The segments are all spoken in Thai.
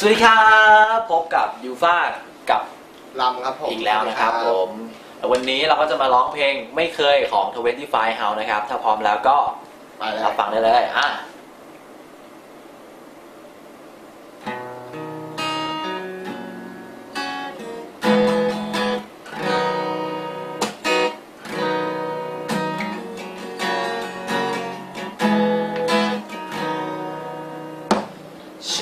สวัสดีครับพบกับยูฟ่ากับลำครับผมอีกแล้วนะครับผมวันนี้เราก็จะมาร้องเพลงไม่เคยของ25 House นะครับ ถ้าพร้อมแล้วก็ไปเลยรับฟังได้เลยอะ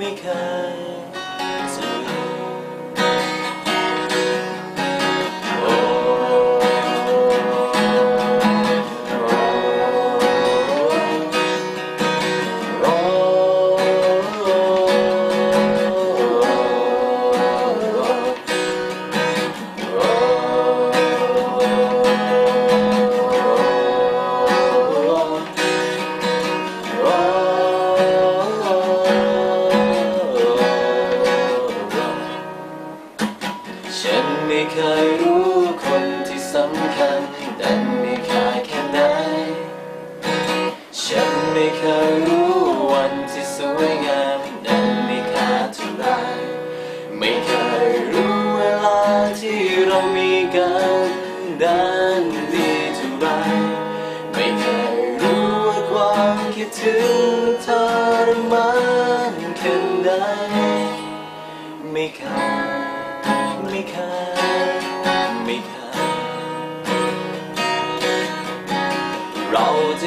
ไม่เคย เคยรู้คนที่สำคัญนั้นมีค่าแค่ไหน ฉันไม่เคยรู้วันที่สวยงามนั้นมีค่าเท่าไร ไม่เคยรู้เวลาที่เรามีกันนั้นดีเท่าไร ไม่เคยรู้ว่าความคิดถึงเธอมันแค่ไหนไม่เคย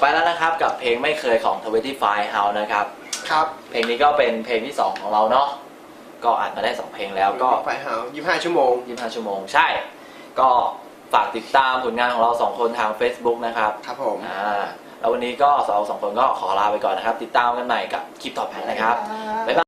ไปแล้วนะครับกับเพลงไม่เคยของ25 House นะครับ ครับเพลงนี้ก็เป็นเพลงที่ 2 ของเราเนาะก็อัดมาได้ 2 เพลงแล้วก็ไฟเฮายี่ห้าชั่วโมง 25 ชั่วโมงใช่ ก็ฝากติดตามผลงานของเรา 2 คนทาง Facebook นะครับครับผม อ่าแล้ววันนี้ก็เราสองคนก็ขอลาไปก่อนนะครับ ติดตามกันใหม่กับคลิปต่อไปนะครับบ๊ายบาย